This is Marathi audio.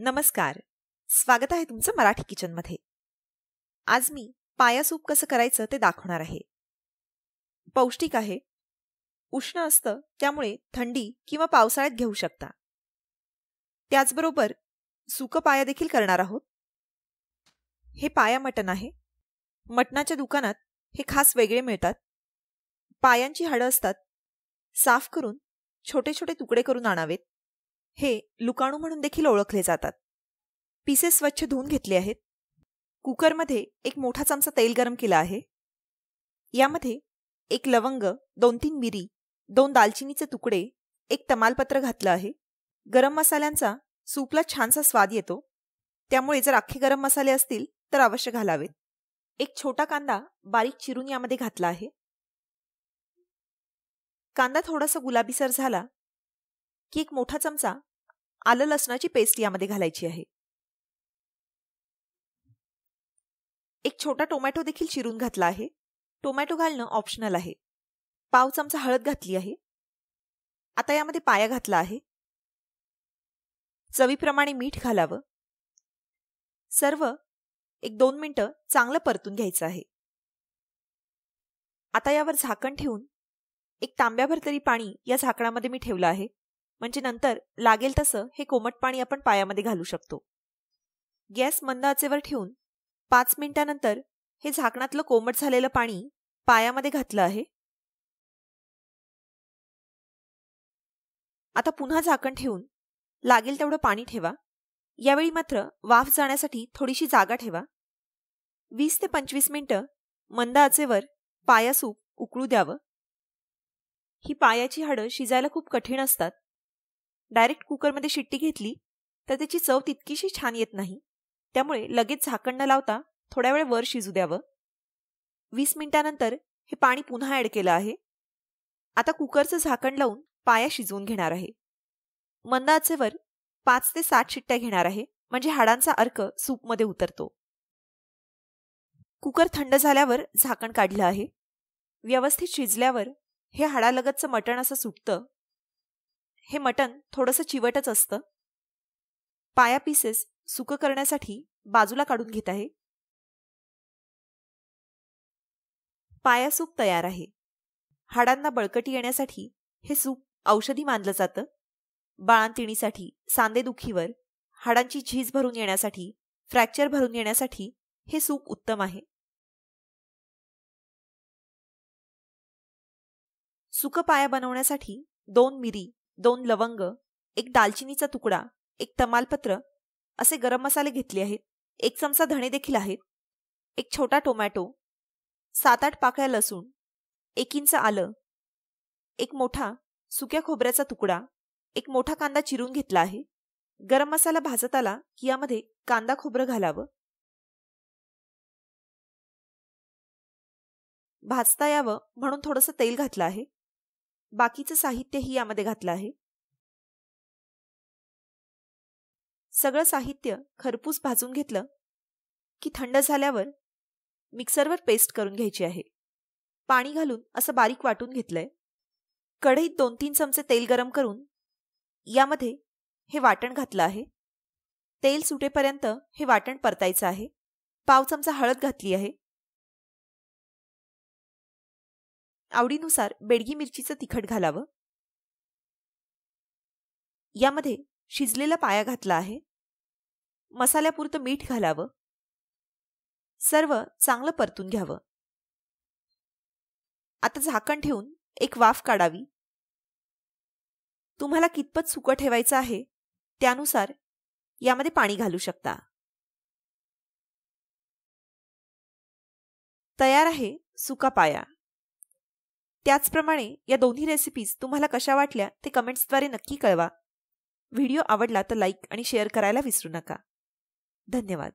नमस्कार. स्वागत आहे तुमचं मराठी किचनमध्ये. आज मी पाया सूप कसं करायचं ते दाखवणार आहे. पौष्टिक आहे उष्ण असतं त्यामुळे थंडी किंवा पावसाळ्यात घेऊ शकता. त्याचबरोबर सुकं पाया देखील करणार आहोत. हे पाया मटण आहे. मटणाच्या दुकानात हे खास वेगळे मिळतात. पायांची हाडं असतात. साफ करून छोटे छोटे तुकडे करून आणावेत. हे लुकाणू म्हणून देखील ओळखले जातात. पीसेस स्वच्छ धुवून घेतले आहेत. कुकरमध्ये एक मोठा चमचा तेल गरम केला आहे. यामध्ये एक लवंग दोन तीन मिरी दोन दालचिनीचे तुकडे एक तमालपत्र घातलं आहे. गरम मसाल्यांचा सूपला छानसा स्वाद येतो. त्यामुळे जर अख्खे गरम मसाले असतील तर अवश्य घालावेत. एक छोटा कांदा बारीक चिरून यामध्ये घातला आहे. कांदा थोडासा गुलाबीसर झाला की एक मोठा चमचा आलं लसणाची पेस्ट यामध्ये घालायची आहे. एक छोटा टोमॅटो देखील चिरून घातला आहे. टोमॅटो घालणं ऑप्शनल आहे. पाव चमचा हळद घातली आहे. आता यामध्ये पाया घातला आहे. चवीप्रमाणे मीठ घालावं. सर्व एक दोन मिनटं चांगलं परतून घ्यायचं आहे. आता यावर झाकण ठेवून एक तांब्याभर तरी पाणी या झाकणामध्ये मी ठेवलं आहे. म्हणजे नंतर लागेल तसं हे कोमट पाणी आपण पायामध्ये घालू शकतो. गॅस मंद आचेवर ठेवून पाच मिनिटानंतर हे झाकणातलं कोमट झालेलं पाणी पायामध्ये घातलं आहे. आता पुन्हा झाकण ठेवून लागेल तेवढं पाणी ठेवा. यावेळी मात्र वाफ जाण्यासाठी थोडीशी जागा ठेवा. वीस ते पंचवीस मिनिटं मंद आचेवर पाया सूप उकळू द्यावं. ही पायाची हाडं शिजायला खूप कठीण असतात. डायरेक्ट कुकरमध्ये शिट्टी घेतली तर त्याची चव तितकीशी छान येत नाही. त्यामुळे लगेच झाकण न लावता थोड्या वेळ वर शिजू द्यावं. वीस मिनिटानंतर हे पाणी पुन्हा ॲड केलं आहे. आता कुकरचं झाकण लावून पाया शिजवून घेणार आहे. मंद आचेवर पाच ते सात शिट्ट्या घेणार आहे म्हणजे हाडांचा अर्क सूपमध्ये उतरतो. कुकर थंड झाल्यावर झाकण काढलं आहे. व्यवस्थित शिजल्यावर हे हाडालगतचं मटण असं सुटतं हे मटण थोडंसं चिवटच असतं. पाया पीसेस सुकं करण्यासाठी बाजूला काढून घेत आहे. पाया सूप तयार आहे. हाडांना बळकटी येण्यासाठी हे सूप औषधी मानलं जातं. बाळांतिणीसाठी सांदेदुखीवर हाडांची झीज भरून येण्यासाठी फ्रॅक्चर भरून येण्यासाठी हे सूप उत्तम आहे. सुक पाया बनवण्यासाठी दोन मिरी दोन लवंग एक दालचिनीचा तुकडा एक तमालपत्र असे गरम मसाले घेतले आहेत. एक चमचा धणे देखील आहेत. एक छोटा टोमॅटो सात आठ पाकळ्या लसूण एक इंच आलं एक मोठा सुक्या खोबऱ्याचा तुकडा एक मोठा कांदा चिरून घेतला आहे. गरम मसाला भाजत आला की यामध्ये कांदा खोबरं घालावं. भाजता यावं म्हणून थोडंसं तेल घातलं आहे. बाकीचं साहित्यही यामध्ये घातलं आहे. सगळं साहित्य खरपूस भाजून घेतलं की थंड झाल्यावर मिक्सरवर पेस्ट करून घ्यायची आहे. पाणी घालून असं बारीक वाटून घेतलंय. कढईत दोन तीन चमचे तेल गरम करून यामध्ये हे वाटण घातलं आहे. तेल सुटेपर्यंत हे वाटण परतायचं आहे. पाव चमचा हळद घातली आहे. आवडीनुसार बेडगी मिरचीचं तिखट घालावं. यामध्ये शिजलेला पाया घातला आहे. मसाल्यापुरतं मीठ घालावं. सर्व चांगलं परतून घ्यावं. आता झाकण ठेवून एक वाफ काढावी. तुम्हाला कितपत सुकं ठेवायचं आहे त्यानुसार यामध्ये पाणी घालू शकता. तयार आहे सुका पाया. त्याचप्रमाणे या दोन्ही रेसिपीज तुम्हाला कशा वाटल्या ते कमेंट्सद्वारे नक्की कळवा. व्हिडिओ आवडला तर लाईक आणि शेअर करायला विसरू नका. धन्यवाद.